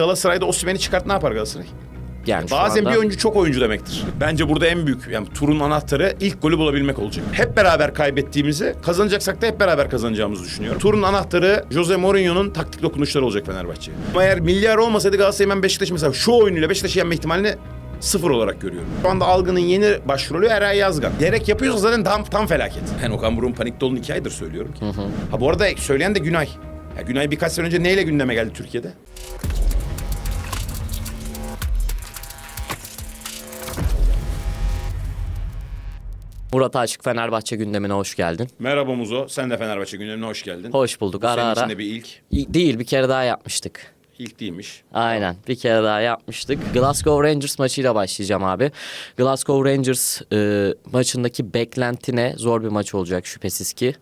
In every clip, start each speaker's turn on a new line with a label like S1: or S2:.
S1: Galatasaray'da Osimhen'i çıkart ne yapar Galatasaray?
S2: Yani şu
S1: Bazen
S2: anda-
S1: bir oyuncu çok oyuncu demektir. Bence burada en büyük yani turun anahtarı ilk golü bulabilmek olacak. Hep beraber kaybettiğimizi kazanacaksak da hep beraber kazanacağımızı düşünüyorum. Turun anahtarı Jose Mourinho'nun taktik dokunuşları olacak Fenerbahçe'ye. Ama eğer milyar olmasaydı Galatasaray ben Beşiktaş mesela şu oyunuyla Beşiktaş'ı yenme ihtimalini sıfır olarak görüyorum. Şu anda algının yeni başrolü Eray Yazgan. Gerek yapıyorsa zaten tam, tam felaket. Ben Okan Buruk'un panikte olduğunu iki aydır söylüyorum ki. Ha bu arada söyleyen de Günay. Ya Günay birkaç sene önce neyle gündeme geldi Türkiye'de?
S2: Murat Aşık Fenerbahçe gündemine hoş geldin.
S1: Merhaba Muzo. Sen de Fenerbahçe gündemine hoş geldin.
S2: Hoş bulduk.
S1: Bu
S2: Ara
S1: senin
S2: ara.
S1: için de bir ilk.
S2: İ- Değil bir kere daha yapmıştık.
S1: İlk değilmiş.
S2: Aynen bir kere daha yapmıştık. Glasgow Rangers maçıyla başlayacağım abi. Glasgow Rangers e, maçındaki beklentine zor bir maç olacak şüphesiz ki.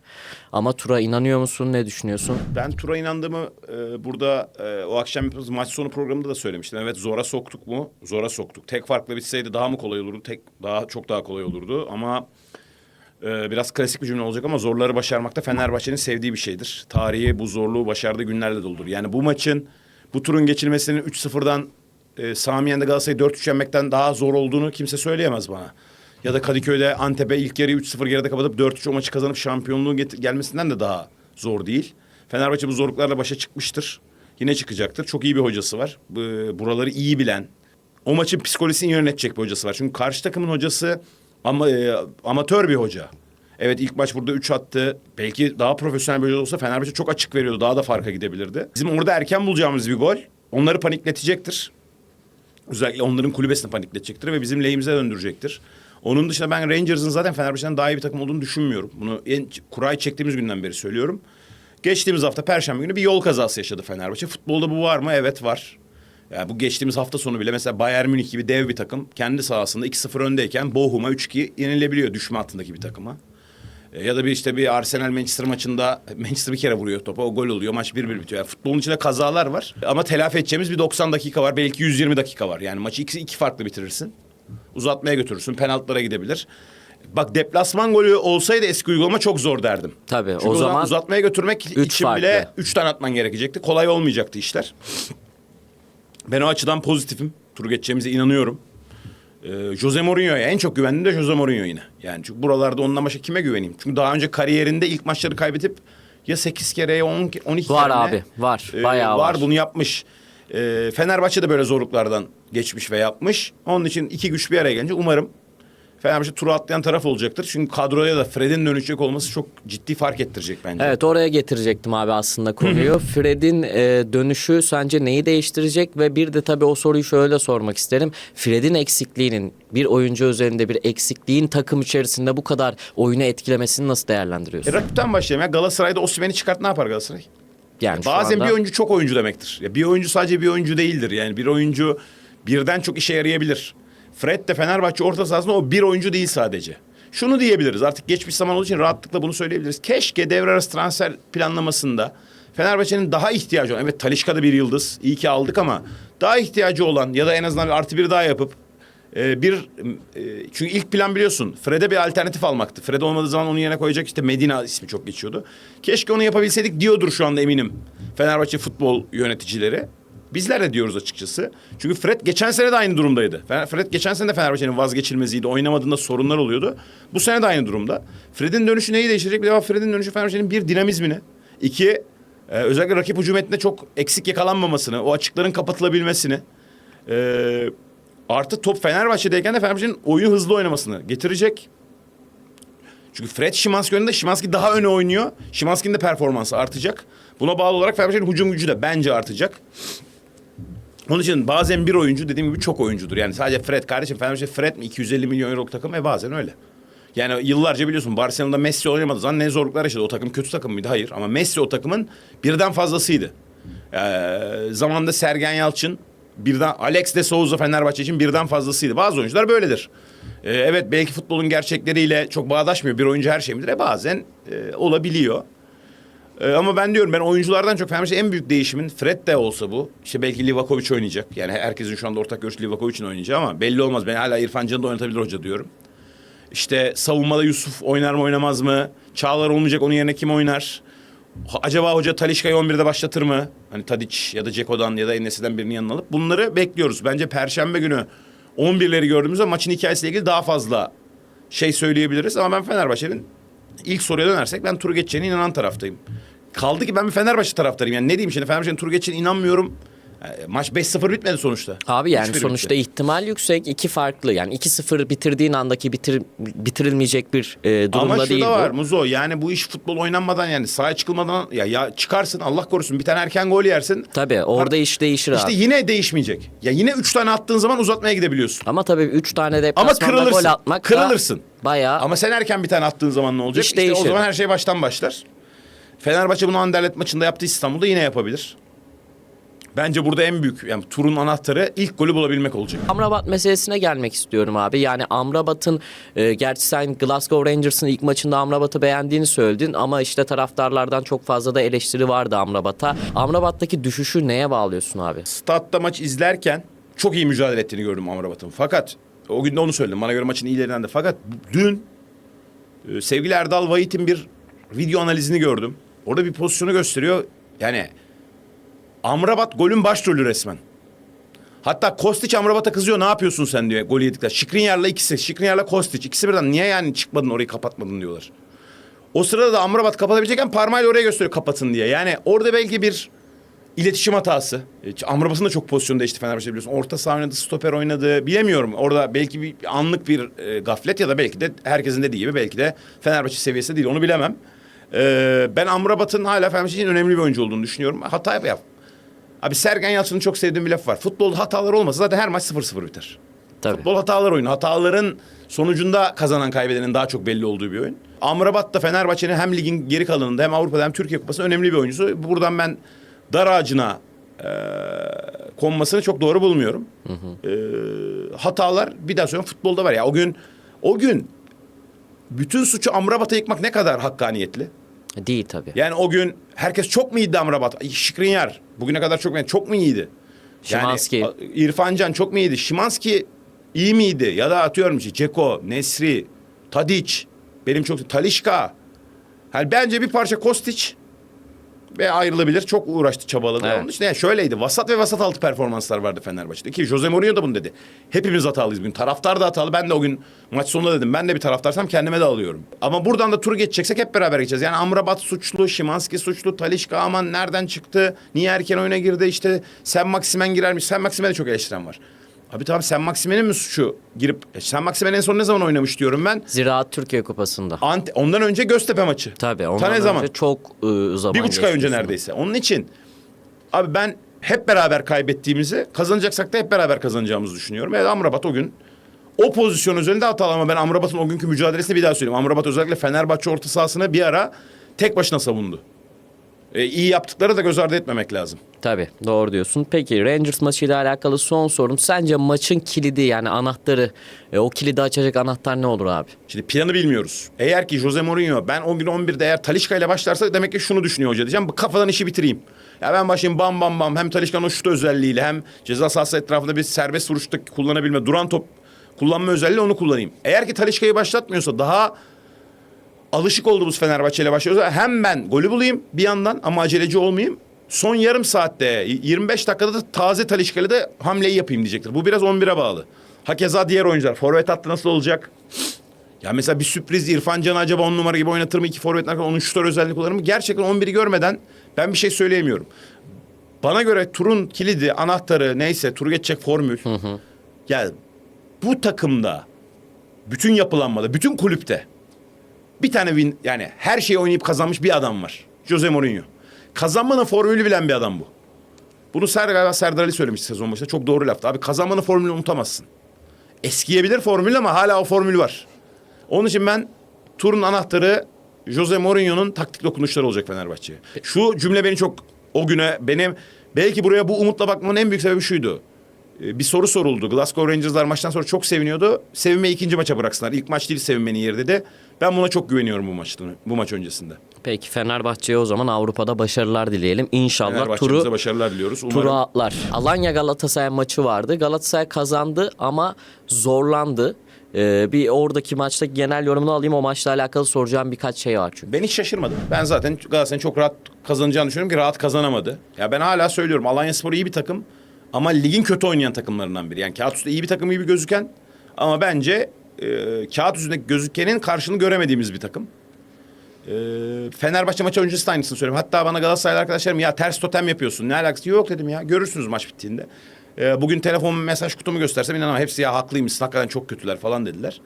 S2: Ama Tura inanıyor musun? Ne düşünüyorsun?
S1: Ben Tur'a inandığımı e, burada e, o akşam yaptığımız maç sonu programında da söylemiştim. Evet zora soktuk mu? Zora soktuk. Tek farklı bitseydi daha mı kolay olurdu? Tek daha çok daha kolay olurdu ama e, biraz klasik bir cümle olacak ama zorları başarmakta Fenerbahçe'nin sevdiği bir şeydir. Tarihi bu zorluğu başardığı günlerle doludur. Yani bu maçın bu turun geçilmesinin 3-0'dan e, Sami Yen'de Galatasaray'ı 4-3 yenmekten daha zor olduğunu kimse söyleyemez bana. Ya da Kadıköy'de Antep'e ilk yarıyı 3-0 geride kapatıp 4-3 o maçı kazanıp şampiyonluğun gelmesinden de daha zor değil. Fenerbahçe bu zorluklarla başa çıkmıştır. Yine çıkacaktır. Çok iyi bir hocası var. Bu- Buraları iyi bilen. O maçın psikolojisini yönetecek bir hocası var. Çünkü karşı takımın hocası ama e, amatör bir hoca. Evet ilk maç burada 3 attı. Belki daha profesyonel bir hoca olsa Fenerbahçe çok açık veriyordu. Daha da farka gidebilirdi. Bizim orada erken bulacağımız bir gol onları panikletecektir. Özellikle onların kulübesini panikletecektir ve bizim lehimize döndürecektir. Onun dışında ben Rangers'ın zaten Fenerbahçe'den daha iyi bir takım olduğunu düşünmüyorum. Bunu en kurayı çektiğimiz günden beri söylüyorum. Geçtiğimiz hafta Perşembe günü bir yol kazası yaşadı Fenerbahçe. Futbolda bu var mı? Evet var. Ya bu geçtiğimiz hafta sonu bile mesela Bayern Münih gibi dev bir takım kendi sahasında 2-0 öndeyken Bochum'a 3-2 yenilebiliyor düşme hattındaki bir takıma. E, Ya da bir işte bir Arsenal Manchester maçında Manchester bir kere vuruyor topa o gol oluyor maç 1-1 bitiyor. Yani futbolun içinde kazalar var ama telafi edeceğimiz bir 90 dakika var belki 120 dakika var. Yani maçı iki, iki farklı bitirirsin. Uzatmaya götürürsün penaltılara gidebilir. Bak deplasman golü olsaydı eski uygulama çok zor derdim.
S2: Tabii,
S1: Çünkü
S2: o zaman
S1: uzatmaya götürmek
S2: üç
S1: için
S2: farklı.
S1: bile 3 tane atman gerekecekti. Kolay olmayacaktı işler. Ben o açıdan pozitifim. Turu geçeceğimize inanıyorum. Ee, Jose Mourinho'ya en çok güvendiğim de Jose Mourinho yine. Yani çünkü buralarda ondan başka kime güveneyim? Çünkü daha önce kariyerinde ilk maçları kaybedip ya 8 kere ya 10, 12
S2: Var
S1: kere ne?
S2: abi, var.
S1: Ee,
S2: Bayağı var.
S1: Bunu yapmış. Ee, Fenerbahçe de böyle zorluklardan geçmiş ve yapmış. Onun için iki güç bir araya gelince umarım Fenerbahçe turu atlayan taraf olacaktır. Çünkü kadroya da Fred'in dönecek olması çok ciddi fark ettirecek bence.
S2: Evet oraya getirecektim abi aslında konuyu. Fred'in e, dönüşü sence neyi değiştirecek ve bir de tabii o soruyu şöyle sormak isterim. Fred'in eksikliğinin bir oyuncu üzerinde bir eksikliğin takım içerisinde bu kadar oyunu etkilemesini nasıl değerlendiriyorsun?
S1: E, rakipten başlayalım ya. Galatasaray'da Osimhen'i çıkart ne yapar Galatasaray?
S2: Yani şu
S1: Bazen
S2: anda-
S1: bir oyuncu çok oyuncu demektir. Ya bir oyuncu sadece bir oyuncu değildir. Yani bir oyuncu birden çok işe yarayabilir. Fred de Fenerbahçe orta sahasında o bir oyuncu değil sadece. Şunu diyebiliriz artık geçmiş zaman olduğu için rahatlıkla bunu söyleyebiliriz. Keşke devre arası transfer planlamasında Fenerbahçe'nin daha ihtiyacı olan, evet Talişka da bir yıldız, iyi ki aldık ama daha ihtiyacı olan ya da en azından bir artı bir daha yapıp e, bir e, çünkü ilk plan biliyorsun Fred'e bir alternatif almaktı. Fred olmadığı zaman onun yerine koyacak işte Medina ismi çok geçiyordu. Keşke onu yapabilseydik diyordur şu anda eminim Fenerbahçe futbol yöneticileri. Bizler de diyoruz açıkçası. Çünkü Fred geçen sene de aynı durumdaydı. Fred geçen sene de Fenerbahçe'nin vazgeçilmeziydi. Oynamadığında sorunlar oluyordu. Bu sene de aynı durumda. Fred'in dönüşü neyi değiştirecek? Bir defa Fred'in dönüşü Fenerbahçe'nin bir dinamizmini. iki e, özellikle rakip hücumetinde çok eksik yakalanmamasını, o açıkların kapatılabilmesini. e, artı top Fenerbahçe'deyken de Fenerbahçe'nin oyunu hızlı oynamasını getirecek. Çünkü Fred Şimanski önünde Şimanski daha öne oynuyor. Şimanski'nin de performansı artacak. Buna bağlı olarak Fenerbahçe'nin hücum gücü de bence artacak. Onun için bazen bir oyuncu dediğim gibi çok oyuncudur. Yani sadece Fred kardeşim Fenerbahçe Fred mi 250 milyon euroluk takım ve bazen öyle. Yani yıllarca biliyorsun Barcelona'da Messi oynamadığı zaman ne zorluklar yaşadı. O takım kötü takım mıydı? Hayır. Ama Messi o takımın birden fazlasıydı. Ee, zamanda Sergen Yalçın birden Alex de Souza Fenerbahçe için birden fazlasıydı. Bazı oyuncular böyledir. Ee, evet belki futbolun gerçekleriyle çok bağdaşmıyor. Bir oyuncu her şey midir? E bazen e, olabiliyor. Ee, ama ben diyorum ben oyunculardan çok Fenerbahçe en büyük değişimin Fred de olsa bu. İşte belki Livakovic oynayacak. Yani herkesin şu anda ortak görüşü Livakovic'in oynayacağı ama belli olmaz. Ben hala İrfan Can'ı da oynatabilir hoca diyorum. İşte savunmada Yusuf oynar mı oynamaz mı? Çağlar olmayacak onun yerine kim oynar? Acaba hoca Talişka'yı 11'de başlatır mı? Hani Tadic ya da Ceko'dan ya da Enes'iden birinin yanına alıp bunları bekliyoruz. Bence Perşembe günü 11'leri gördüğümüzde maçın hikayesiyle ilgili daha fazla şey söyleyebiliriz. Ama ben Fenerbahçe'nin ilk soruya dönersek ben turu geçeceğine inanan taraftayım. Kaldı ki ben bir Fenerbahçe taraftarıyım. Yani ne diyeyim şimdi Fenerbahçe'nin turu geçeceğine inanmıyorum. E, Maç 5-0 bitmedi sonuçta.
S2: Abi yani
S1: 3-1
S2: sonuçta
S1: bitti.
S2: ihtimal yüksek. iki farklı yani 2-0 bitirdiğin andaki bitir, bitirilmeyecek bir e, durumda
S1: Ama şu
S2: değil
S1: da var
S2: bu.
S1: Muzo yani bu iş futbol oynanmadan yani sahaya çıkılmadan ya, ya çıkarsın Allah korusun bir tane erken gol yersin.
S2: Tabii orada iş değişir
S1: İşte
S2: abi.
S1: yine değişmeyecek. Ya yine 3 tane attığın zaman uzatmaya gidebiliyorsun.
S2: Ama tabii 3 tane
S1: Ama
S2: deplasmanda
S1: kırılırsın.
S2: gol atmak da
S1: Kırılırsın.
S2: Bayağı
S1: Ama sen erken bir tane attığın zaman ne olacak?
S2: İş
S1: işte o
S2: değişir.
S1: zaman her şey baştan başlar. Fenerbahçe bunu Anderlet maçında yaptı İstanbul'da yine yapabilir. Bence burada en büyük yani turun anahtarı ilk golü bulabilmek olacak.
S2: Amrabat meselesine gelmek istiyorum abi. Yani Amrabat'ın e, gerçi sen Glasgow Rangers'ın ilk maçında Amrabat'ı beğendiğini söyledin ama işte taraftarlardan çok fazla da eleştiri vardı Amrabat'a. Amrabat'taki düşüşü neye bağlıyorsun abi?
S1: Statta maç izlerken çok iyi mücadele ettiğini gördüm Amrabat'ın. Fakat o gün de onu söyledim. Bana göre maçın iyilerinden de. Fakat dün e, sevgili Erdal Vahit'in bir video analizini gördüm. Orada bir pozisyonu gösteriyor. Yani Amrabat golün başrolü resmen. Hatta Kostić Amrabat'a kızıyor ne yapıyorsun sen diyor golü yedikler. Şikrinyar'la ikisi. Şikrinyar'la Kostić. İkisi birden niye yani çıkmadın orayı kapatmadın diyorlar. O sırada da Amrabat kapatabilecekken parmağıyla oraya gösteriyor kapatın diye. Yani orada belki bir iletişim hatası. E, Amrabat'ın da çok pozisyon değişti Fenerbahçe biliyorsun. Orta saha oynadı, stoper oynadı. Bilemiyorum. Orada belki bir anlık bir e, gaflet ya da belki de herkesin dediği gibi belki de Fenerbahçe seviyesi değil. Onu bilemem. E, ben Amrabat'ın hala Fenerbahçe için önemli bir oyuncu olduğunu düşünüyorum. Hata yap. yap. Abi Sergen Yalçın'ın çok sevdiğim bir laf var. Futbolda hatalar olmasa zaten her maç 0-0 biter.
S2: Tabii.
S1: Futbol hatalar oyunu. Hataların sonucunda kazanan kaybedenin daha çok belli olduğu bir oyun. Amrabat da Fenerbahçe'nin hem ligin geri kalanında hem Avrupa'da hem Türkiye Kupası'nda önemli bir oyuncusu. Buradan ben dar ağacına e, konmasını çok doğru bulmuyorum. E, hatalar bir daha sonra futbolda var ya. O gün o gün bütün suçu Amrabat'a yıkmak ne kadar hakkaniyetli?
S2: Değil tabii.
S1: Yani o gün herkes çok mu iyiydi Amrabat? Şikrinyar bugüne kadar çok mu çok mu iyiydi?
S2: Şimanski.
S1: Yani, İrfan Can çok mu iyiydi? Şimanski iyi miydi? Ya da atıyorum işte Ceko, Nesri, Tadic, benim çok Talişka. Yani bence bir parça Kostić ve ayrılabilir. Çok uğraştı, çabaladı.
S2: Evet.
S1: Onun için yani şöyleydi. Vasat ve vasat altı performanslar vardı Fenerbahçe'de. Ki Jose Mourinho da bunu dedi. Hepimiz hatalıyız bugün. Taraftar da hatalı. Ben de o gün maç sonunda dedim. Ben de bir taraftarsam kendime de alıyorum. Ama buradan da turu geçeceksek hep beraber geçeceğiz. Yani Amrabat suçlu, Şimanski suçlu, Talişka aman nereden çıktı? Niye erken oyuna girdi? İşte Sen Maksimen girermiş. Sen Maksimen'e çok eleştiren var. Abi tamam Sen Maksimen'in mi suçu girip... E, Sen Maksimen en son ne zaman oynamış diyorum ben.
S2: Ziraat Türkiye Kupası'nda.
S1: Ante, ondan önce Göztepe maçı.
S2: Tabii
S1: Ta
S2: ondan
S1: ne
S2: önce
S1: zaman?
S2: çok e, zaman
S1: Bir buçuk ay önce neredeyse. Onun için abi ben hep beraber kaybettiğimizi kazanacaksak da hep beraber kazanacağımızı düşünüyorum. Evet Amrabat o gün o pozisyon özelinde hatalı ama ben Amrabat'ın o günkü mücadelesini bir daha söyleyeyim. Amrabat özellikle Fenerbahçe orta sahasını bir ara tek başına savundu. E, iyi yaptıkları da göz ardı etmemek lazım.
S2: Tabii doğru diyorsun. Peki Rangers maçıyla alakalı son sorum. Sence maçın kilidi yani anahtarı e, o kilidi açacak anahtar ne olur abi?
S1: Şimdi planı bilmiyoruz. Eğer ki Jose Mourinho ben o gün 11'de eğer Talişka ile başlarsa demek ki şunu düşünüyor hoca diyeceğim. Kafadan işi bitireyim. Ya ben başlayayım bam bam bam hem Talişka'nın şut özelliğiyle hem ceza sahası etrafında bir serbest vuruşta kullanabilme, duran top kullanma özelliği onu kullanayım. Eğer ki Talişka'yı başlatmıyorsa daha alışık olduğumuz Fenerbahçe ile başlıyorsa hem ben golü bulayım bir yandan ama aceleci olmayayım. Son yarım saatte 25 dakikada da taze Talişka'yla de hamleyi yapayım diyecektir. Bu biraz 11'e bağlı. Hakeza diğer oyuncular. Forvet hattı nasıl olacak? Ya mesela bir sürpriz İrfan Can acaba on numara gibi oynatır mı? İki forvetten sonra onun şutör özelliğini kullanır mı? Gerçekten 11'i görmeden ben bir şey söyleyemiyorum. Bana göre turun kilidi, anahtarı neyse turu geçecek formül. Ya bu takımda bütün yapılanmada, bütün kulüpte bir tane win yani her şeyi oynayıp kazanmış bir adam var. Jose Mourinho. Kazanmanın formülü bilen bir adam bu. Bunu Serdar, Serdar Ali söylemişti sezon başında. Çok doğru laftı. Abi kazanmanın formülünü unutamazsın. Eskiyebilir formül ama hala o formül var. Onun için ben turun anahtarı Jose Mourinho'nun taktik dokunuşları olacak Fenerbahçe'ye. Şu cümle beni çok o güne benim belki buraya bu umutla bakmamın en büyük sebebi şuydu. Ee, Bir soru soruldu. Glasgow Rangers'lar maçtan sonra çok seviniyordu. Sevinmeyi ikinci maça bıraksınlar. İlk maç değil sevinmenin yeri dedi. Ben buna çok güveniyorum bu maçtan, bu maç öncesinde.
S2: Peki Fenerbahçe'ye o zaman Avrupa'da başarılar dileyelim. İnşallah turu
S1: başarılar diliyoruz. Umarım
S2: turu atlar. Alanya Galatasaray maçı vardı. Galatasaray kazandı ama zorlandı. Ee, bir oradaki maçtaki genel yorumunu alayım. O maçla alakalı soracağım birkaç şey var çünkü.
S1: Ben hiç şaşırmadım. Ben zaten Galatasaray'ın çok rahat kazanacağını düşünüyorum ki rahat kazanamadı. Ya ben hala söylüyorum Alanyaspor iyi bir takım ama ligin kötü oynayan takımlarından biri. Yani kağıt üstünde iyi bir takım gibi gözüken ama bence e, kağıt üstündeki gözükenin karşılığını göremediğimiz bir takım. E, Fenerbahçe maçı öncesi de aynısını söylüyorum. Hatta bana Galatasaraylı arkadaşlarım ya ters totem yapıyorsun. Ne alakası yok dedim ya. Görürsünüz maç bittiğinde. E, bugün telefon mesaj kutumu göstersem inanamam. Hepsi ya haklıymışsın hakikaten çok kötüler falan dediler.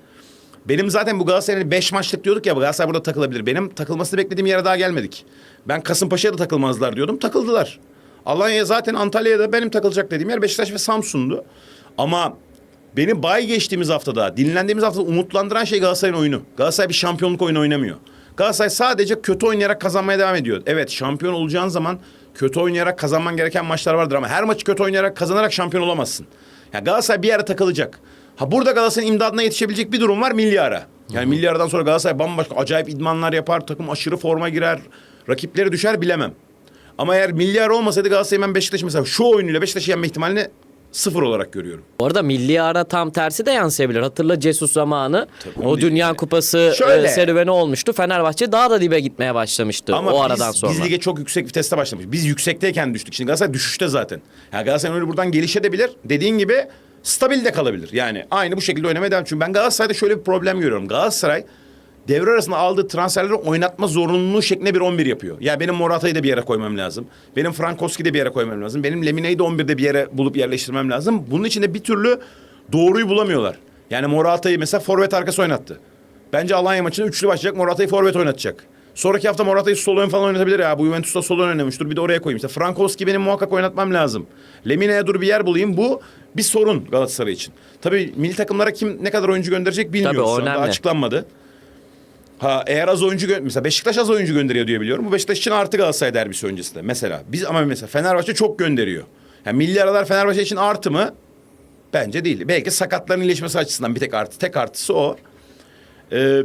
S1: Benim zaten bu Galatasaray'ın 5 maçlık diyorduk ya Galatasaray burada takılabilir. Benim takılmasını beklediğim yere daha gelmedik. Ben Kasımpaşa'ya da takılmazlar diyordum. Takıldılar. Alanya'ya zaten Antalya'da benim takılacak dediğim yer Beşiktaş ve Samsun'du. Ama beni bay geçtiğimiz haftada, dinlendiğimiz haftada umutlandıran şey Galatasaray'ın oyunu. Galatasaray bir şampiyonluk oyunu oynamıyor. Galatasaray sadece kötü oynayarak kazanmaya devam ediyor. Evet şampiyon olacağın zaman kötü oynayarak kazanman gereken maçlar vardır ama her maçı kötü oynayarak kazanarak şampiyon olamazsın. Ya Galatasaray bir yere takılacak. Ha burada Galatasaray'ın imdadına yetişebilecek bir durum var milli ara. Yani milli aradan sonra Galatasaray bambaşka acayip idmanlar yapar, takım aşırı forma girer, rakipleri düşer bilemem. Ama eğer milli ara olmasaydı Galatasaray ben Beşiktaş'ı mesela şu oyunuyla Beşiktaş'ı yenme ihtimalini sıfır olarak görüyorum.
S2: Bu arada milli ara tam tersi de yansıyabilir. Hatırla Jesus zamanı
S1: onu
S2: o Dünya
S1: diyeceğim.
S2: Kupası
S1: Şöyle.
S2: e, serüveni olmuştu. Fenerbahçe daha da dibe gitmeye başlamıştı
S1: Ama
S2: o
S1: biz,
S2: aradan sonra.
S1: biz lige çok yüksek viteste başlamış. Biz yüksekteyken düştük. Şimdi Galatasaray düşüşte zaten. Ya Galatasaray öyle buradan gelişebilir. Dediğin gibi stabil de kalabilir. Yani aynı bu şekilde oynamaya devam. Çünkü ben Galatasaray'da şöyle bir problem görüyorum. Galatasaray devre arasında aldığı transferleri oynatma zorunluluğu şeklinde bir 11 yapıyor. Ya benim Morata'yı da bir yere koymam lazım. Benim Frankowski'yi de bir yere koymam lazım. Benim Lemine'yi de 11'de bir yere bulup yerleştirmem lazım. Bunun için de bir türlü doğruyu bulamıyorlar. Yani Morata'yı mesela forvet arkası oynattı. Bence Alanya maçında üçlü başlayacak. Morata'yı forvet oynatacak. Sonraki hafta Morata'yı sol ön falan oynatabilir ya. Bu Juventus'ta sol ön oynamış. Dur bir de oraya koyayım. İşte Frankowski benim muhakkak oynatmam lazım. Lemine'ye dur bir yer bulayım. Bu bir sorun Galatasaray için. Tabii milli takımlara kim ne kadar oyuncu gönderecek bilmiyoruz.
S2: Tabii, önemli.
S1: açıklanmadı. Ha eğer az oyuncu gö- mesela Beşiktaş az oyuncu gönderiyor diye biliyorum. Bu Beşiktaş için artı Galatasaray derbisi öncesinde mesela. Biz ama mesela Fenerbahçe çok gönderiyor. Yani milli aralar Fenerbahçe için artı mı? Bence değil. Belki sakatların iyileşmesi açısından bir tek artı. Tek artısı o. Ee,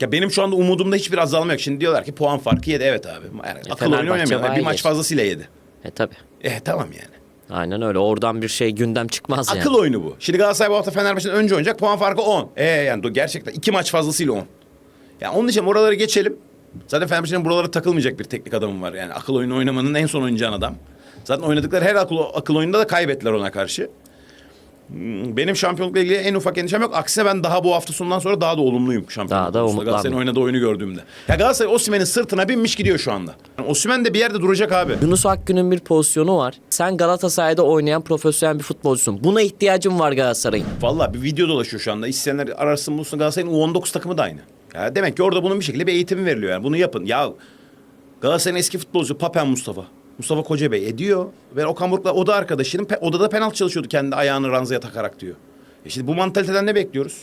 S1: ya benim şu anda umudumda hiçbir azalma yok. Şimdi diyorlar ki puan farkı yedi. Evet abi. Yani akıl oyunu
S2: Fenerbahçe
S1: oynamıyorlar.
S2: bayağı
S1: Bir maç fazlasıyla yedi.
S2: E tabi.
S1: Eh tamam yani.
S2: Aynen öyle. Oradan bir şey gündem çıkmaz yani.
S1: Akıl oyunu bu. Şimdi Galatasaray bu hafta Fenerbahçe'den önce oynayacak. Puan farkı 10. E yani gerçekten iki maç fazlasıyla 10. Yani onun için oraları geçelim. Zaten Fenerbahçe'nin buralara takılmayacak bir teknik adamım var. Yani akıl oyunu oynamanın en son oynayacağın adam. Zaten oynadıkları her akıl, akıl oyununda da kaybettiler ona karşı. Hmm, Benim şampiyonlukla ilgili en ufak endişem yok. Aksine ben daha bu hafta sonundan sonra daha da olumluyum şampiyonluk.
S2: Daha da
S1: konusunda. Galatasaray'ın oynadığı oyunu gördüğümde. Ya Galatasaray Osimhen'in sırtına binmiş gidiyor şu anda. Yani Osimhen de bir yerde duracak abi.
S2: Yunus Akgün'ün bir pozisyonu var. Sen Galatasaray'da oynayan profesyonel bir futbolcusun. Buna ihtiyacın var Galatasaray'ın.
S1: Vallahi bir video dolaşıyor şu anda. İsteyenler ararsın bulsun Galatasaray'ın U19 takımı da aynı. Ya demek ki orada bunun bir şekilde bir eğitimi veriliyor yani. Bunu yapın. Ya Galatasaray'ın eski futbolcusu Papen Mustafa. Mustafa Kocabey ediyor. Ve Okan Buruk'la o da arkadaşının pe- odada penaltı çalışıyordu kendi ayağını ranzaya takarak diyor. E şimdi bu mantaliteden ne bekliyoruz?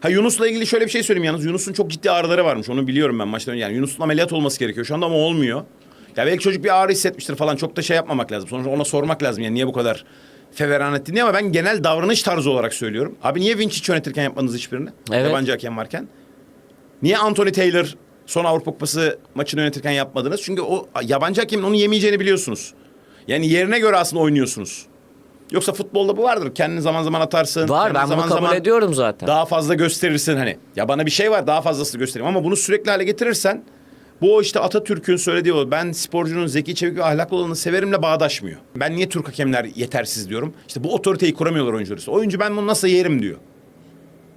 S1: Ha Yunus'la ilgili şöyle bir şey söyleyeyim yalnız. Yunus'un çok ciddi ağrıları varmış. Onu biliyorum ben maçtan önce. Yani Yunus'un ameliyat olması gerekiyor şu anda ama olmuyor. Ya belki çocuk bir ağrı hissetmiştir falan. Çok da şey yapmamak lazım. Sonuçta ona sormak lazım. Yani niye bu kadar feveran ettin diye ama ben genel davranış tarzı olarak söylüyorum. Abi niye Vinicic yönetirken yapmadınız hiçbirini?
S2: Evet.
S1: Yabancı hakem varken. Niye Anthony Taylor son Avrupa Kupası maçını yönetirken yapmadınız? Çünkü o yabancı hakemin onu yemeyeceğini biliyorsunuz. Yani yerine göre aslında oynuyorsunuz. Yoksa futbolda bu vardır. Kendini zaman zaman atarsın.
S2: Var ben bunu
S1: zaman
S2: kabul
S1: zaman
S2: ediyorum zaten.
S1: Daha fazla gösterirsin hani. Ya bana bir şey var daha fazlasını göstereyim ama bunu sürekli hale getirirsen bu işte Atatürk'ün söylediği o ben sporcunun zeki, çevik ve ahlaklı olanı severimle bağdaşmıyor. Ben niye Türk hakemler yetersiz diyorum. İşte bu otoriteyi kuramıyorlar oyuncular. üstü. Oyuncu ben bunu nasıl yerim diyor.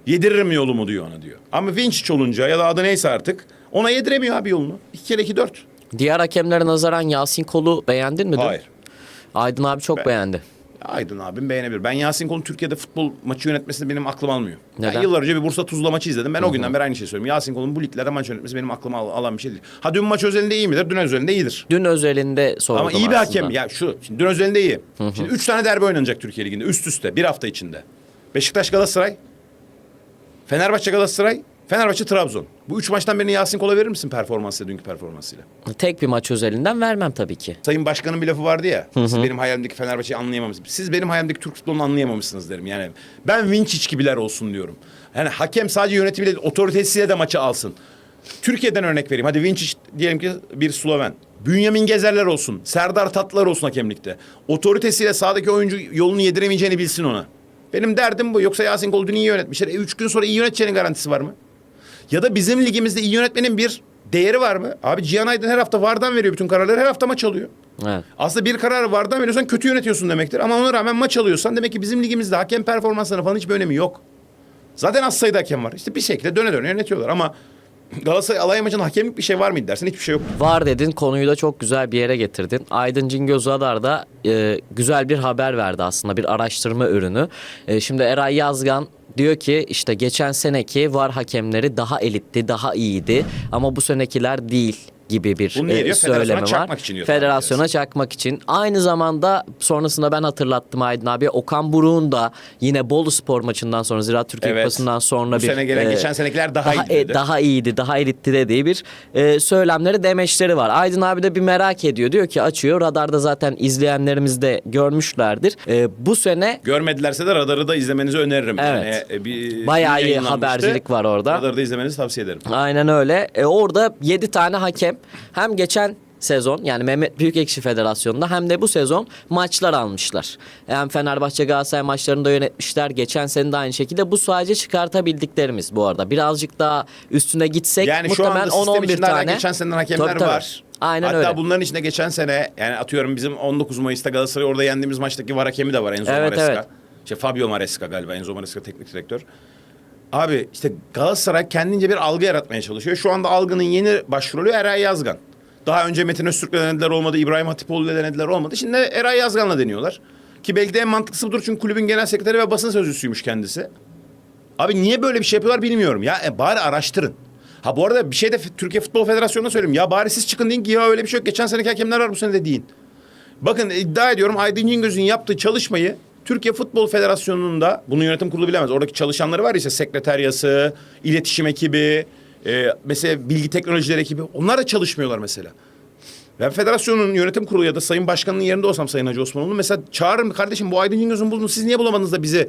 S1: Yediririm yolumu diyor ona diyor. Ama Vinç olunca ya da adı neyse artık ona yediremiyor abi yolunu. İki kere iki dört.
S2: Diğer hakemlere nazaran Yasin Kol'u beğendin mi? dün?
S1: Hayır.
S2: Aydın abi çok
S1: Ben-
S2: beğendi.
S1: Aydın abim beğenebilir. Ben Yasin Kol'un Türkiye'de futbol maçı yönetmesini benim aklım almıyor.
S2: Neden?
S1: Ben yıllar önce bir Bursa Tuzla maçı izledim. Ben o günden beri aynı şeyi söylüyorum. Yasin Kol'un bu liglerde maç yönetmesi benim aklıma al- alan bir şey değil. Ha dün maç özelinde iyi midir? Dün özelinde iyidir.
S2: Dün özelinde sordum
S1: Ama iyi bir
S2: aslında.
S1: hakem. Ya şu, şimdi dün özelinde iyi. Şimdi üç tane derbi oynanacak Türkiye Ligi'nde üst üste bir hafta içinde. Beşiktaş Galatasaray, Fenerbahçe Galatasaray, Fenerbahçe Trabzon. Bu üç maçtan birini Yasin Kol'a verir misin performansıyla, dünkü performansıyla?
S2: Tek bir maç özelinden vermem tabii ki.
S1: Sayın Başkan'ın bir lafı vardı ya. Siz benim hayalimdeki Fenerbahçe'yi anlayamamışsınız. Siz benim hayalimdeki Türk futbolunu anlayamamışsınız derim. Yani ben Vinçic gibiler olsun diyorum. Yani hakem sadece yönetimiyle otoritesiyle de maçı alsın. Türkiye'den örnek vereyim. Hadi Vinçic diyelim ki bir Sloven. Bünyamin Gezerler olsun. Serdar Tatlılar olsun hakemlikte. Otoritesiyle sahadaki oyuncu yolunu yediremeyeceğini bilsin ona. Benim derdim bu. Yoksa Yasin Kol dün iyi yönetmişler. E, üç gün sonra iyi yöneteceğinin garantisi var mı? Ya da bizim ligimizde iyi yönetmenin bir değeri var mı? Abi Cihan Aydın her hafta VAR'dan veriyor bütün kararları. Her hafta maç alıyor.
S2: Evet.
S1: Aslında bir kararı VAR'dan veriyorsan kötü yönetiyorsun demektir. Ama ona rağmen maç alıyorsan demek ki bizim ligimizde hakem performanslarına falan hiçbir önemi yok. Zaten az sayıda hakem var. İşte bir şekilde döne döne yönetiyorlar ama Galatasaray alay maçında hakemlik bir şey var mıydı dersin? Hiçbir şey yok.
S2: Var dedin konuyu da çok güzel bir yere getirdin. Aydın Cingöz Adar da e, güzel bir haber verdi aslında bir araştırma ürünü. E, şimdi Eray Yazgan diyor ki işte geçen seneki var hakemleri daha elitti, daha iyiydi ama bu senekiler değil gibi bir
S1: Bunu
S2: e, söylemi var.
S1: için.
S2: Federasyona çakmak için. Aynı zamanda sonrasında ben hatırlattım Aydın abi. Okan Buruk'un da yine Bolu Spor maçından sonra Ziraat Türkiye
S1: Evet.
S2: Kupası'ndan sonra
S1: Bu
S2: bir
S1: sene gelen
S2: e,
S1: geçen senekiler daha,
S2: daha,
S1: iyiydi.
S2: e, daha iyiydi, daha elitti dediği bir e, söylemleri, demeçleri var. Aydın abi de bir merak ediyor. Diyor ki açıyor. Radarda zaten izleyenlerimiz de görmüşlerdir. E, bu sene
S1: Görmedilerse de radarı da izlemenizi öneririm.
S2: Evet.
S1: Yani, e, bir,
S2: Bayağı iyi habercilik var orada.
S1: Radarı da izlemenizi tavsiye ederim.
S2: aynen öyle. E, orada 7 tane hakem hem geçen sezon yani Mehmet Büyükekşi Federasyonu'nda hem de bu sezon maçlar almışlar. Hem Fenerbahçe Galatasaray maçlarını da yönetmişler. Geçen sene de aynı şekilde. Bu sadece çıkartabildiklerimiz bu arada. Birazcık daha üstüne gitsek
S1: Yani
S2: muhtemelen
S1: anda sistem
S2: 10-11
S1: içinde hala
S2: tane.
S1: geçen seneden hakemler
S2: Tabii, tabii.
S1: var.
S2: Aynen
S1: Hatta
S2: öyle.
S1: bunların içinde geçen sene yani atıyorum bizim 19 Mayıs'ta Galatasaray orada yendiğimiz maçtaki var hakemi de var Enzo
S2: Evet,
S1: Maresca.
S2: evet.
S1: İşte Fabio Maresca galiba Enzo Maresca teknik direktör. Abi işte Galatasaray kendince bir algı yaratmaya çalışıyor. Şu anda algının yeni başrolü Eray Yazgan. Daha önce Metin Öztürk'le denediler olmadı. İbrahim Hatipoğlu'yla denediler olmadı. Şimdi Eray Yazgan'la deniyorlar. Ki belki de en mantıklısı budur çünkü kulübün genel sekreteri ve basın sözcüsüymüş kendisi. Abi niye böyle bir şey yapıyorlar bilmiyorum. Ya e, bari araştırın. Ha bu arada bir şey de Türkiye Futbol Federasyonu'na söyleyeyim. Ya bari siz çıkın deyin ki ya öyle bir şey yok. Geçen seneki hakemler var bu sene de deyin. Bakın iddia ediyorum Aydın Cingöz'ün yaptığı çalışmayı Türkiye Futbol Federasyonu'nun da bunu yönetim kurulu bilemez. Oradaki çalışanları var ya işte sekreteryası, iletişim ekibi, e, mesela bilgi teknolojileri ekibi. Onlar da çalışmıyorlar mesela. Ben federasyonun yönetim kurulu ya da sayın başkanının yerinde olsam sayın Hacı Osmanoğlu mesela çağırırım kardeşim bu Aydın Cingöz'ün bulduğunu siz niye bulamadınız da bizi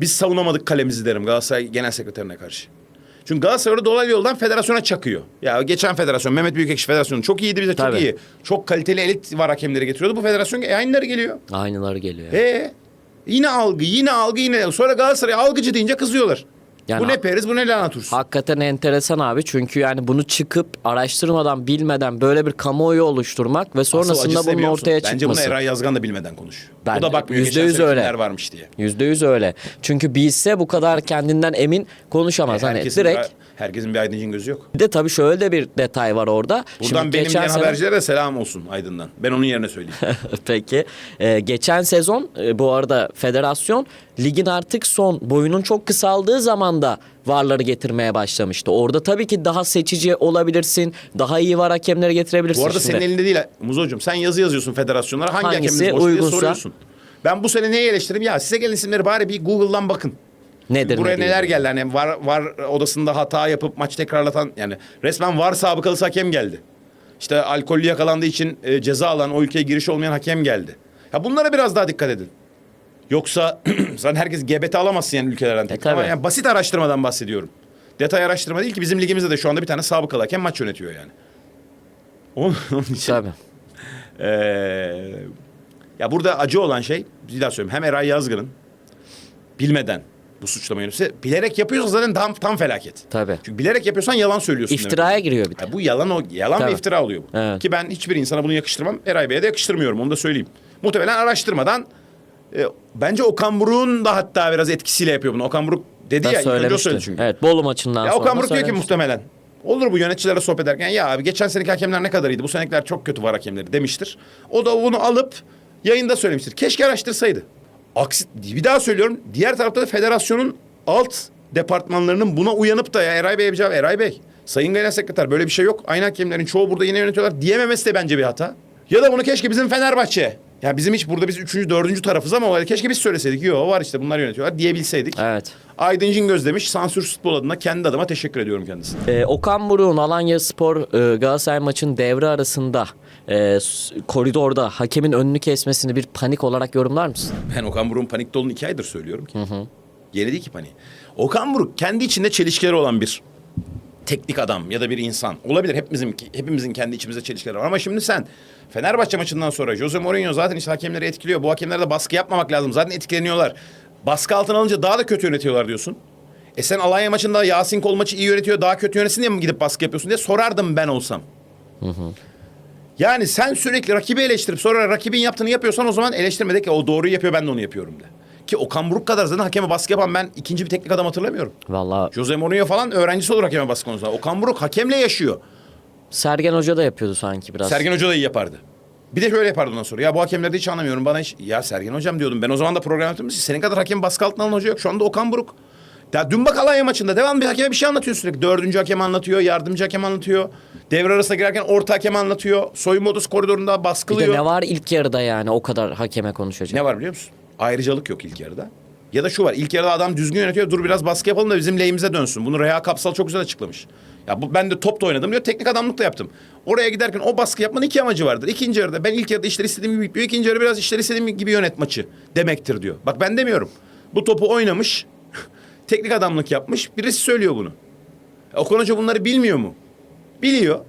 S1: biz savunamadık kalemizi derim Galatasaray Genel Sekreterine karşı. Çünkü Galatasaray orada dolaylı yoldan federasyona çakıyor. Ya geçen federasyon Mehmet Büyükekşi Federasyonu çok iyiydi bize çok
S2: Tabii.
S1: iyi. Çok kaliteli elit var hakemleri getiriyordu. Bu federasyon e, aynıları geliyor.
S2: Aynıları geliyor.
S1: E yine algı yine algı yine sonra Galatasaray algıcı deyince kızıyorlar.
S2: Yani
S1: bu ne periz bu ne lanet olsun.
S2: Hakikaten enteresan abi çünkü yani bunu çıkıp araştırmadan bilmeden böyle bir kamuoyu oluşturmak ve sonrasında bunun ortaya
S1: Bence
S2: çıkması.
S1: bunu Eray Yazgan da bilmeden konuşuyor.
S2: Ben-
S1: o da bakmıyor
S2: yüzde yüz öyle.
S1: varmış diye.
S2: Yüzde yüz öyle. Çünkü bilse bu kadar kendinden emin konuşamaz. Hani
S1: herkesin,
S2: direkt
S1: herkesin bir Aydın gözü yok.
S2: bir de tabii şöyle de bir detay var orada.
S1: Buradan
S2: Şimdi
S1: benim
S2: geçen sene-
S1: habercilere de selam olsun Aydın'dan. Ben onun yerine söyleyeyim.
S2: Peki. Ee, geçen sezon e, bu arada federasyon ligin artık son boyunun çok kısaldığı zaman da varları getirmeye başlamıştı. Orada tabii ki daha seçici olabilirsin. Daha iyi var hakemleri getirebilirsin.
S1: Bu arada
S2: Şimdi.
S1: senin elinde değil Muzocuğum. Sen yazı yazıyorsun federasyonlara. Hangi
S2: Hangisi
S1: hakemimiz boş diye
S2: uygunsa?
S1: soruyorsun. Ben bu sene neyi eleştiririm? Ya size gelen isimleri bari bir Google'dan bakın.
S2: Nedir
S1: Buraya
S2: ne
S1: neler geldi? Hani var, var odasında hata yapıp maç tekrarlatan yani resmen var sabıkalısı hakem geldi. İşte alkollü yakalandığı için e, ceza alan o ülkeye giriş olmayan hakem geldi. Ya bunlara biraz daha dikkat edin. Yoksa zaten herkes GBT alamazsın yani ülkelerden tek.
S2: tabii.
S1: Ama yani basit araştırmadan bahsediyorum. Detay araştırma değil ki bizim ligimizde de şu anda bir tane sabıkalı hakem maç yönetiyor yani. Onun, onun için
S2: Tabii.
S1: ee, ya burada acı olan şey bir daha söyleyeyim. Hem Eray Yazgır'ın bilmeden bu suçlama yönelse bilerek yapıyorsa zaten tam tam felaket.
S2: Tabii.
S1: Çünkü bilerek yapıyorsan yalan söylüyorsun. demek.
S2: İftiraya giriyor bir de.
S1: Ya bu yalan o yalan
S2: Tabii.
S1: ve iftira oluyor bu.
S2: Evet.
S1: Ki ben hiçbir insana bunu yakıştırmam. Eray Bey'e de yakıştırmıyorum onu da söyleyeyim. Muhtemelen araştırmadan e, bence Okan Buruk'un da hatta biraz etkisiyle yapıyor bunu. Okan Buruk dedi
S2: Da
S1: ya önce söyledi çünkü.
S2: Evet Bolu maçından
S1: Ya
S2: sonra
S1: Okan Buruk diyor ki muhtemelen. Olur bu yöneticilerle sohbet ederken ya abi geçen seneki hakemler ne kadar iyiydi bu senekiler çok kötü var hakemleri demiştir. O da bunu alıp yayında söylemiştir. Keşke araştırsaydı. Aksi bir daha söylüyorum diğer tarafta da federasyonun alt departmanlarının buna uyanıp da ya Eray Bey yapacağım Eray Bey. Sayın Genel Sekreter böyle bir şey yok. Aynı hakemlerin çoğu burada yine yönetiyorlar diyememesi de bence bir hata. Ya da bunu keşke bizim Fenerbahçe. Ya bizim hiç burada biz üçüncü, dördüncü tarafız ama keşke biz söyleseydik. Yok var işte bunlar yönetiyorlar diyebilseydik.
S2: Evet.
S1: Aydın Cingöz demiş sansürsüz futbol adına kendi adıma teşekkür ediyorum kendisine.
S2: Ee, Okan Buruk'un Alanya Spor e, Galatasaray maçın devre arasında e, koridorda hakemin önünü kesmesini bir panik olarak yorumlar mısın?
S1: Ben Okan Buruk'un panikte olduğunu iki aydır söylüyorum ki. Yeni değil ki panik. Okan Buruk kendi içinde çelişkileri olan bir teknik adam ya da bir insan. Olabilir hepimizin hepimizin kendi içimizde çelişkileri var ama şimdi sen Fenerbahçe maçından sonra Jose Mourinho zaten işte hakemleri etkiliyor. Bu hakemlere de baskı yapmamak lazım. Zaten etkileniyorlar. Baskı altına alınca daha da kötü yönetiyorlar diyorsun. E sen Alanya maçında Yasin Kol maçı iyi yönetiyor daha kötü yönetsin diye mi gidip baskı yapıyorsun diye sorardım ben olsam. Yani sen sürekli rakibi eleştirip sonra rakibin yaptığını yapıyorsan o zaman eleştirme de ki o doğruyu yapıyor ben de onu yapıyorum de. Ki Okan Buruk kadar zaten hakeme baskı yapan ben ikinci bir teknik adam hatırlamıyorum.
S2: Vallahi
S1: Jose Mourinho falan öğrencisi olur hakeme baskı konusunda. Okan Buruk hakemle yaşıyor.
S2: Sergen Hoca da yapıyordu sanki biraz.
S1: Sergen Hoca da iyi yapardı. Bir de şöyle yapardı ondan sonra. Ya bu hakemleri de hiç anlamıyorum. Bana hiç... Ya Sergen Hocam diyordum. Ben o zaman da program yaptım. Senin kadar hakem baskı altına alan hoca yok. Şu anda Okan Buruk. Ya dün bak Alanya maçında devam bir hakeme bir şey anlatıyor sürekli. Dördüncü hakem anlatıyor. Yardımcı hakem anlatıyor. Devre arasına girerken orta hakem anlatıyor. Soyunma odası koridorunda
S2: Bir de
S1: baskılıyor.
S2: ne var ilk yarıda yani o kadar hakeme konuşacak.
S1: Ne var biliyor musun? Ayrıcalık yok ilk yarıda. Ya da şu var. ilk yarıda adam düzgün yönetiyor. Dur biraz baskı yapalım da bizim lehimize dönsün. Bunu Reha Kapsal çok güzel açıklamış. Ya bu ben de top da oynadım diyor. Teknik adamlık da yaptım. Oraya giderken o baskı yapmanın iki amacı vardır. İkinci yarıda ben ilk yarıda işleri istediğim gibi yapıyor. İkinci yarı biraz işleri istediğim gibi yönet maçı demektir diyor. Bak ben demiyorum. Bu topu oynamış. teknik adamlık yapmış. Birisi söylüyor bunu. E, Okan Hoca bunları bilmiyor mu? Biliyor.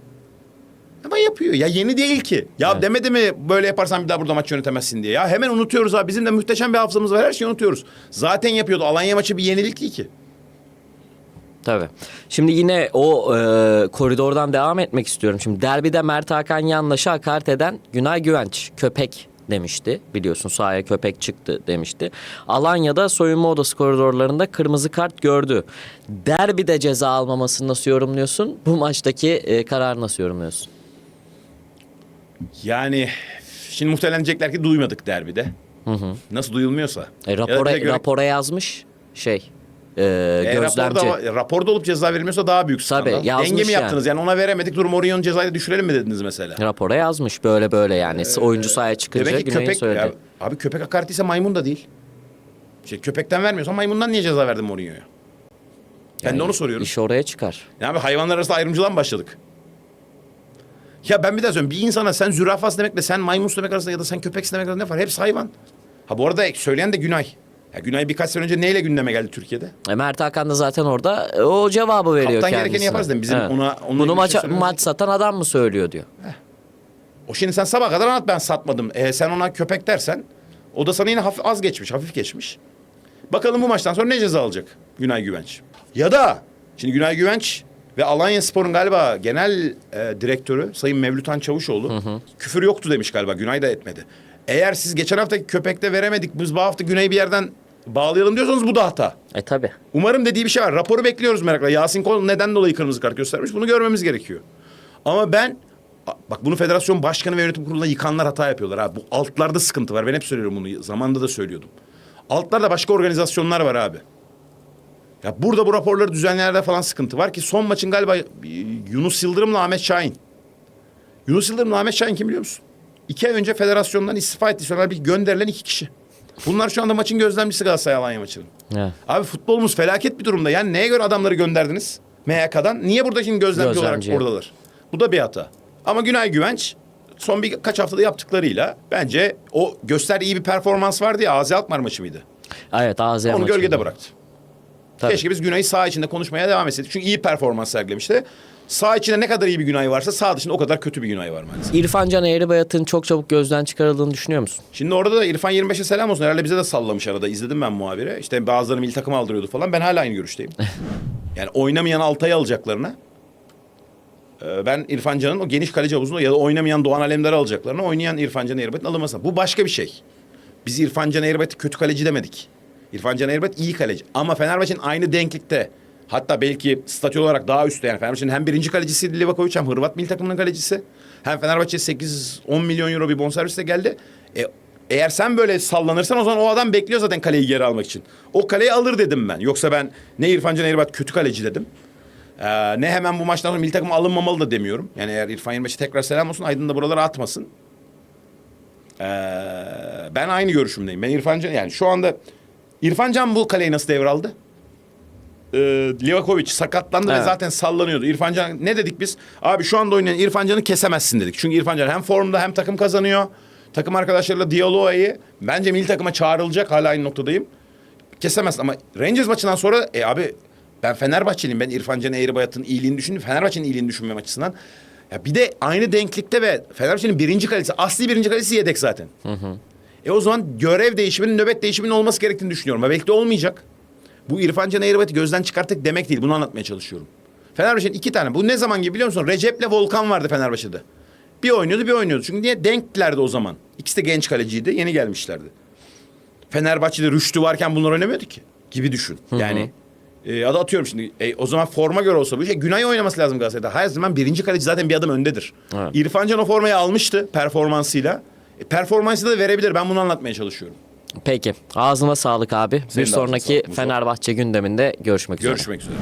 S1: Ama yapıyor. Ya yeni değil ki. Ya demedi mi böyle yaparsan bir daha burada maç yönetemezsin diye. Ya hemen unutuyoruz abi. Bizim de muhteşem bir hafızamız var. Her şeyi unutuyoruz. Zaten yapıyordu. Alanya maçı bir yenilik değil ki.
S2: Tabii. Şimdi yine o e, koridordan devam etmek istiyorum. Şimdi derbide Mert Hakan Yandaş'a hakaret eden Günay Güvenç köpek demişti. Biliyorsun sahaya köpek çıktı demişti. Alanya'da soyunma odası koridorlarında kırmızı kart gördü. Derbide ceza almamasını nasıl yorumluyorsun? Bu maçtaki e, kararı nasıl yorumluyorsun?
S1: Yani şimdi muhtemelen diyecekler ki duymadık derbide. Nasıl duyulmuyorsa.
S2: E,
S1: Ya
S2: rapora,
S1: bize göre-
S2: rapora yazmış şey e,
S1: E,
S2: gözlemci.
S1: raporda, raporda olup ceza verilmiyorsa daha büyük
S2: Tabii,
S1: skandal.
S2: yazmış
S1: Denge mi
S2: yani.
S1: yaptınız? Yani ona veremedik. Dur Mourinho'nun cezayı düşürelim mi dediniz mesela?
S2: Rapora yazmış böyle böyle yani. Oyuncu sahaya çıkınca
S1: Demek ki
S2: Güney'in
S1: köpek...
S2: söyledi.
S1: Ya, abi köpek hakareti maymun da değil. Şey, köpekten vermiyorsan maymundan niye ceza verdin Mourinho'ya? Ben de onu soruyorum.
S2: İş oraya çıkar.
S1: Ya abi hayvanlar arasında ayrımcılığa mı başladık? Ya ben bir daha söyleyeyim. Bir insana sen zürafas demekle sen maymun demek arasında ya da sen köpeksin demek arasında ne var? Hepsi hayvan. Ha bu arada söyleyen de Günay. Ya Günay birkaç sene önce neyle gündeme geldi Türkiye'de?
S2: E, Mert Hakan da zaten orada e, o cevabı veriyor
S1: Kaptan
S2: kendisine.
S1: gerekeni yaparız değil mi? Bizim ona- onunla
S2: Bunu maç, maç satan adam mı söylüyor diyor.
S1: O şimdi sen sabah kadar anlat ben satmadım. E, sen ona köpek dersen o da sana yine hafif, az geçmiş, hafif geçmiş. Bakalım bu maçtan sonra ne ceza alacak Günay Güvenç? Ya da şimdi Günay Güvenç ve Alanya Spor'un galiba genel e, direktörü Sayın Mevlütan Çavuşoğlu küfür yoktu demiş galiba. Günay da etmedi. Eğer siz geçen haftaki köpekte veremedik biz bu hafta Günay'ı bir yerden bağlayalım diyorsanız bu da hata.
S2: E tabi.
S1: Umarım dediği bir şey var. Raporu bekliyoruz merakla. Yasin Kol neden dolayı kırmızı kart göstermiş? Bunu görmemiz gerekiyor. Ama ben bak bunu federasyon başkanı ve yönetim kurulunda yıkanlar hata yapıyorlar abi. Bu altlarda sıkıntı var. Ben hep söylüyorum bunu. Zamanında da söylüyordum. Altlarda başka organizasyonlar var abi. Ya burada bu raporları düzenleyenlerde falan sıkıntı var ki son maçın galiba e, Yunus Yıldırım'la Ahmet Şahin. Yunus Yıldırım'la Ahmet Şahin kim biliyor musun? İki ay önce federasyondan istifa etti. Sonra bir gönderilen iki kişi. Bunlar şu anda maçın gözlemcisi Galatasaray Alanya maçının.
S2: Evet.
S1: Abi futbolumuz felaket bir durumda. Yani neye göre adamları gönderdiniz? MHK'dan. Niye burada şimdi gözlemci,
S2: Gözlemci.
S1: olarak oradalar? Bu da bir hata. Ama Günay Güvenç son birkaç haftada yaptıklarıyla bence o göster iyi bir performans vardı ya Azi Alkmaar maçı mıydı?
S2: Evet AZ
S1: Onu
S2: maçı.
S1: gölgede bıraktı.
S2: Tabii.
S1: Keşke biz Günay'ı sağ içinde konuşmaya devam etseydik. Çünkü iyi performans sergilemişti. Sağ içinde ne kadar iyi bir Günay varsa sağ dışında o kadar kötü bir Günay var maalesef.
S2: İrfan Can Eğribayat'ın çok çabuk gözden çıkarıldığını düşünüyor musun?
S1: Şimdi orada da İrfan 25'e selam olsun. Herhalde bize de sallamış arada. İzledim ben muhabire. İşte bazıları milli takım aldırıyordu falan. Ben hala aynı görüşteyim. yani oynamayan Altay'ı alacaklarına e, ben İrfan Can'ın o geniş kaleci havuzunda ya da oynamayan Doğan Alemdar'ı alacaklarına oynayan İrfan Can Eğribat'ın alınmasına. Bu başka bir şey. Biz İrfan Can Eğribat'ı kötü kaleci demedik. İrfan Can Eğribat iyi kaleci. Ama Fenerbahçe'nin aynı denklikte hatta belki statü olarak daha üstte yani Fenerbahçe'nin hem birinci kalecisiydi Livakovic hem Hırvat milli takımının kalecisi. Hem Fenerbahçe 8-10 milyon euro bir bonservisle geldi. E, eğer sen böyle sallanırsan o zaman o adam bekliyor zaten kaleyi geri almak için. O kaleyi alır dedim ben. Yoksa ben ne İrfan Can Eğribat kötü kaleci dedim. Ee, ne hemen bu maçtan sonra milli takıma alınmamalı da demiyorum. Yani eğer İrfan Yılmaz'a tekrar selam olsun Aydın da buralara atmasın. Ee, ben aynı görüşümdeyim. Ben İrfan Can yani şu anda İrfan Can bu kaleyi nasıl devraldı? Ee, Livakovic sakatlandı ve
S2: Evet.
S1: zaten sallanıyordu. İrfan Can ne dedik biz? Abi şu anda oynayan İrfan Can'ı kesemezsin dedik. Çünkü İrfan Can hem formda hem takım kazanıyor. Takım arkadaşlarıyla diyaloğu iyi. Bence milli takıma çağrılacak. Hala aynı noktadayım. Kesemez ama Rangers maçından sonra e abi ben Fenerbahçeliyim. Ben İrfan Can Eğribayat'ın iyiliğini düşündüm. Fenerbahçe'nin iyiliğini düşünmem açısından. Ya bir de aynı denklikte ve Fenerbahçe'nin birinci kalecisi, asli birinci kalecisi yedek zaten. E o zaman görev değişiminin, nöbet değişiminin olması gerektiğini düşünüyorum. Ve belki de olmayacak. Bu İrfan Can Eğribat'ı gözden çıkarttık demek değil. Bunu anlatmaya çalışıyorum. Fenerbahçe'nin iki tane. Bu ne zaman gibi biliyor musun? Recep'le Volkan vardı Fenerbahçe'de. Bir oynuyordu bir oynuyordu. Çünkü niye? Denklerdi o zaman. İkisi de genç kaleciydi. Yeni gelmişlerdi. Fenerbahçe'de Rüştü varken bunlar oynamıyordu ki. Gibi düşün. Yani e, adı atıyorum şimdi. E, o zaman forma göre olsa bu şey Günay oynaması lazım Galatasaray'da. Her zaman birinci kaleci zaten bir adım öndedir.
S2: Evet.
S1: İrfan Can o formayı almıştı performansıyla. E, performansı da verebilir. Ben bunu anlatmaya çalışıyorum.
S2: Peki ağzına sağlık abi.
S1: Senin
S2: bir
S1: de ağzına
S2: sonraki
S1: sağlık, Mustafa.
S2: Fenerbahçe gündeminde görüşmek üzere.
S1: Görüşmek üzere.